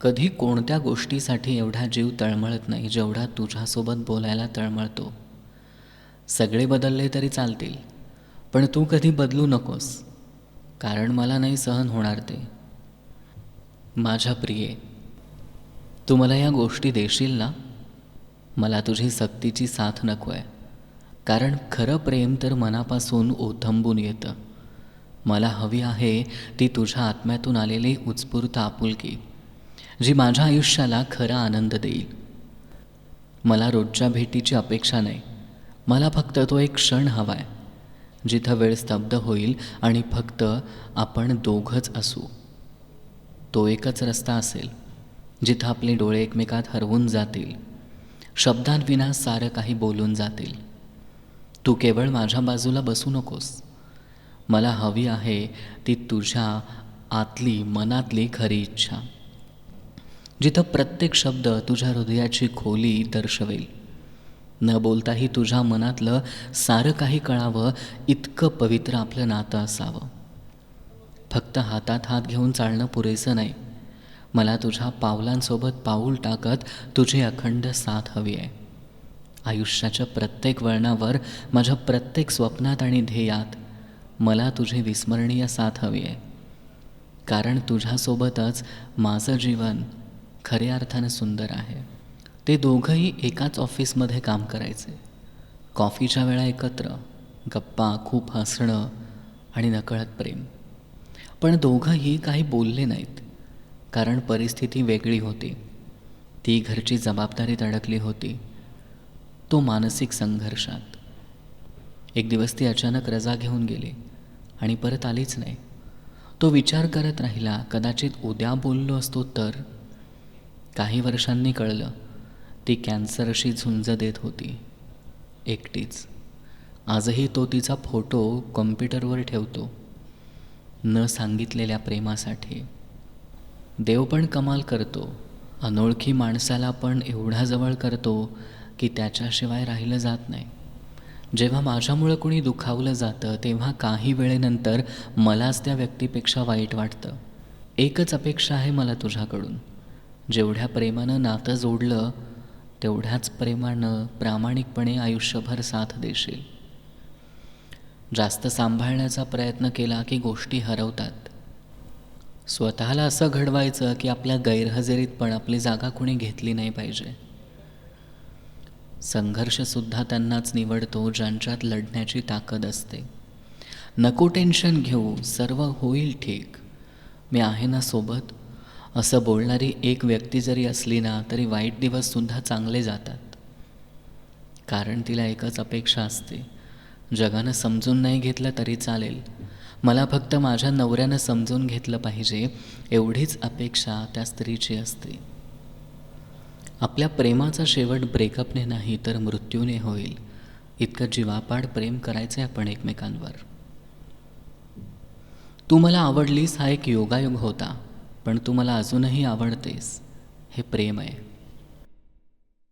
कधी कोणत्या गोष्टीसाठी एवढा जीव तळमळत नाही जेवढा तुझ्यासोबत बोलायला तळमळतो. सगळे बदलले तरी चालतील पण तू कधी बदलू नकोस कारण मला नाही सहन होणार ते. माझ्या प्रिये तू मला या गोष्टी देशील ना? मला तुझी सक्तीची साथ नको आहे कारण खरं प्रेम तर मनापासून ओथंबून येतं. मला हवी आहे ती तुझ्या आत्म्यातून आलेली उत्स्फूर्त आपुलकी. जी माझ्या आयुष्याला खरा आनंद देईल. मला रोजच्या भेटीची अपेक्षा नाही. मला फक्त तो एक क्षण हवा आहे जिथं वेळ स्तब्ध होईल आणि फक्त आपण दोघंच असू. तो एकच रस्ता असेल जिथं आपले डोळे एकमेकात हरवून जातील. शब्दांविना सारं काही बोलून जातील. तू केवळ माझ्या बाजूला बसू नकोस. मला हवी आहे ती तुझ्या आतली मनातली खरी इच्छा. जिथं प्रत्येक शब्द तुझ्या हृदयाची खोली दर्शवेल. न बोलताही तुझ्या मनातलं सारं काही कळावं इतकं पवित्र आपलं नातं असावं. फक्त हातात हात घेऊन चालणं पुरेसं नाही. मला तुझ्या पावलांसोबत पाऊल टाकत तुझी अखंड साथ हवी आहे. आयुष्याच्या प्रत्येक वळणावर माझ्या प्रत्येक स्वप्नात आणि ध्येयात मला तुझी विस्मरणीय साथ हवी आहे. कारण तुझ्यासोबतच माझं जीवन खऱ्या अर्थानं सुंदर आहे. ते दोघंही एकाच ऑफिसमध्ये काम करायचे. कॉफीच्या वेळा एकत्र गप्पा खूप हसणं आणि नकळत प्रेम. पण दोघंही काही बोलले नाहीत कारण परिस्थिती वेगळी होती. ती घरची जबाबदारीत अडकली होती. तो मानसिक संघर्षात. एक दिवस ती अचानक रजा घेऊन गेली आणि परत आलीच नाही. तो विचार करत राहिला कदाचित उद्या बोललो असतो तर काही वर्षांनी कळलं ती कॅन्सरशी झुंज देत होती. एकटीच. आजही तो तिचा फोटो कॉम्प्युटरवर ठेवतो. न सांगितलेल्या प्रेमासाठी. देव पण कमाल करतो. अनोळखी माणसाला पण एवढा जवळ करतो की त्याच्याशिवाय राहिलं जात नाही. जेव्हा माझ्यामुळं कुणी दुखावलं जातं तेव्हा काही वेळेनंतर मलाच त्या व्यक्तीपेक्षा वाईट वाटतं. एकच अपेक्षा आहे मला तुझ्याकडून. जेवढ्या प्रेमानं नातं जोडलं तेवढ्याच प्रेमानं प्रामाणिकपणे आयुष्यभर साथ देशील. जास्त सांभाळण्याचा प्रयत्न केला की गोष्टी हरवतात. स्वतःला असं घडवायचं की आपल्या गैरहजेरीत पण आपली जागा कुणी घेतली नाही पाहिजे. संघर्षसुद्धा त्यांनाच निवडतो ज्यांच्यात लढण्याची ताकद असते. नको टेन्शन घेऊ सर्व होईल ठीक. मी आहे ना सोबत? असं बोलणारी एक व्यक्ती जरी असली ना तरी वाईट दिवससुद्धा चांगले जातात. कारण तिला एकच अपेक्षा असते. जगानं समजून नाही घेतलं तरी चालेल. मला फक्त माझ्या नवऱ्यानं समजून घेतलं पाहिजे एवढीच अपेक्षा त्या स्त्रीची असते. आपल्या प्रेमाचा शेवट ब्रेकअपने नाही तर मृत्यूने होईल. इतकं जीवापाड प्रेम करायचं आहे आपण एकमेकांवर. तू मला आवडलीस हा एक योगायोग होता. पण तू मला अजूनही आवडतेस. हे प्रेम आहे.